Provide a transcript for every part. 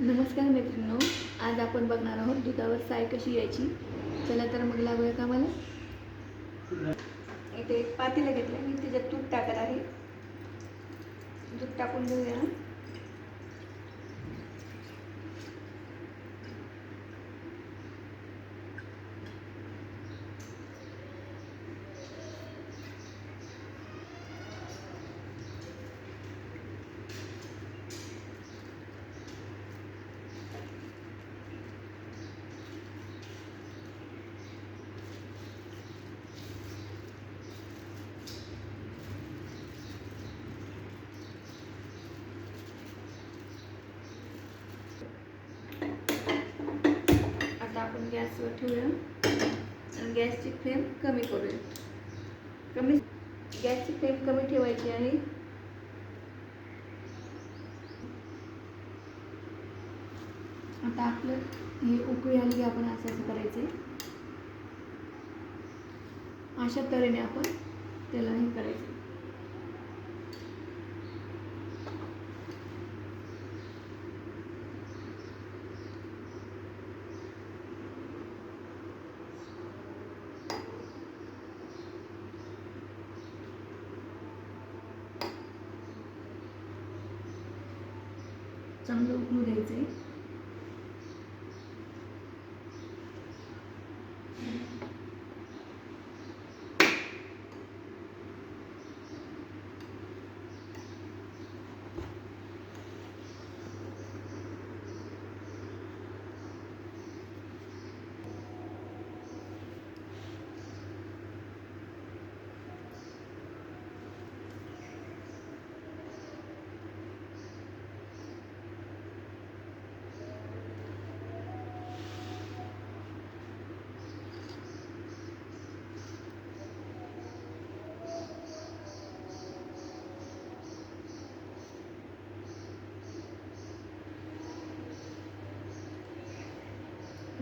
नमस्कार मित्रांनो आज आपण बघणार आहोत दुधावर साय कशी यायची चला तर मग लागूया कामाला. इथे एक पातेलं घेतलं मी त्याच्यात तूप टाकत आहे. दूध टाकून घेऊया आता आपण गॅसवर ठेवूया. आणि गॅसची फ्लेम कमी करूया. कमी गॅसची फ्लेम कमी ठेवायची आहे. आता आपलं हे उकळी आली की आपण असं असं करायचं. अशा तऱ्हेने आपण त्याला हे करायचं. चांगलं उकळू द्यायचं आहे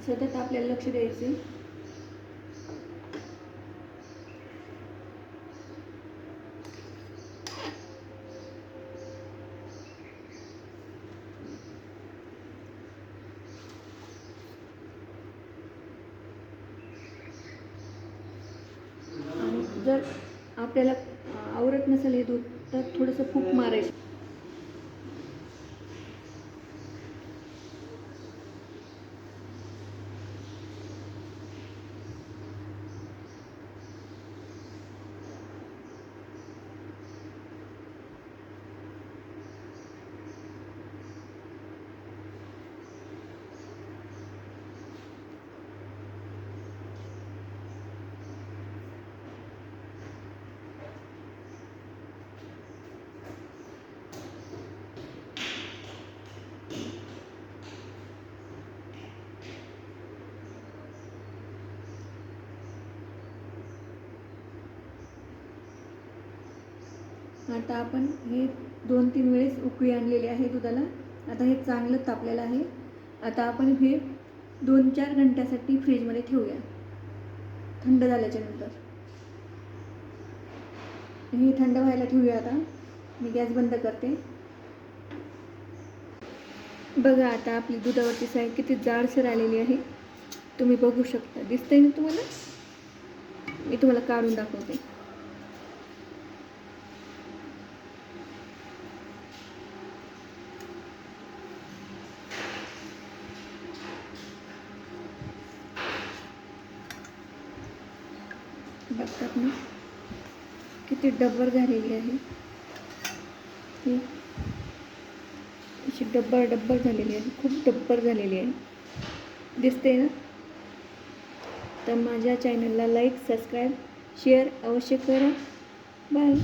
सतत आपल्याला लक्ष द्यायचं आणि जर आपल्याला आवरत आवडत नसेल हे दूध तर थोडंसं फूक मारायचं. आता आपण हे दोन तीन वेळेस उकळी आणलेली आहे दुधाला. आता हे चांगलं तापलेलं आहे. आता आपण हे दोन चार घंट्यासाठी फ्रीजमध्ये ठेवूया. थंड झाल्याच्यानंतर. हे थंड व्हायला ठेवूया आता. मी गॅस बंद करते. बघा आता आपली दुधावरची साय किती जाडसर आलेली आहे. तुम्ही बघू शकता. दिसतंय ना तुम्हाला? मी तुम्हाला काढून दाखवते. बघतात ना. किती डब्बर झालेली आहे. अशी डब्बर डब्बर झालेली आहे. खूप डब्बर झालेली आहे. दिसते ना? तर माझ्या चॅनलला लाईक सबस्क्राईब शेअर अवश्य करा. बाय